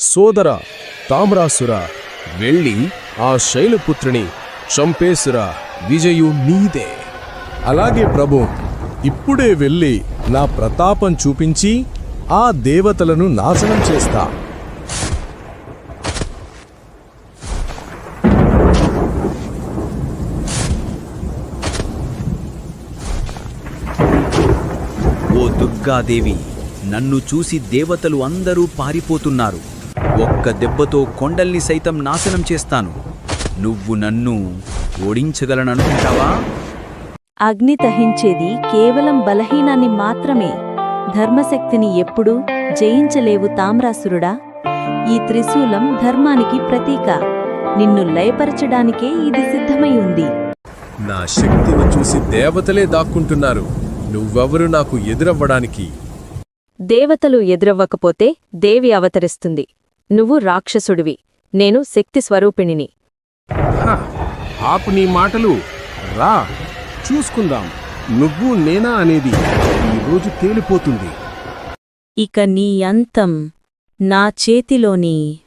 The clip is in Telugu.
సోదర తామ్రాసుర వెళ్ళి ఆ శైలపుత్రిని చంపేసురా విజయు నీదే. అలాగే ప్రభు ఇప్పుడే వెళ్ళి నా ప్రతాపం చూపించి ఆ దేవతలను నాశనం చేస్తా. ఓ దుర్గాదేవి నన్ను చూసి దేవతలు అందరూ పారిపోతున్నారు. ఒక్క దెబ్బతో కొండల్ని సైతం నాశనం చేస్తాను. నువ్వు నన్ను ఓడించగలననుకుంటావా? అగ్ని దహించేది కేవలం బలహీనాన్ని మాత్రమే. ధర్మశక్తిని ఎప్పుడూ జయించలేవు తామ్రాసురుడా. ఈ త్రిశూలం ధర్మానికి ప్రతీక. నిన్ను లయపరచడానికే ఇది సిద్ధమై ఉంది. నా శక్తిని చూసి దేవతలే దాక్కుంటున్నారు. నువ్వెవరు నాకు ఎదురవ్వడానికి? దేవతలు ఎదురవ్వకపోతే దేవి అవతరిస్తుంది. నువ్వు రాక్షసుడివి. నేను శక్తి స్వరూపిణిని. హ, ఆపు నీ మాటలు. రా చూసుకుందాం. నువ్వు నేనా అనేది ఈరోజు తేలిపోతుంది. ఇక నీ అంతం నా చేతిలోని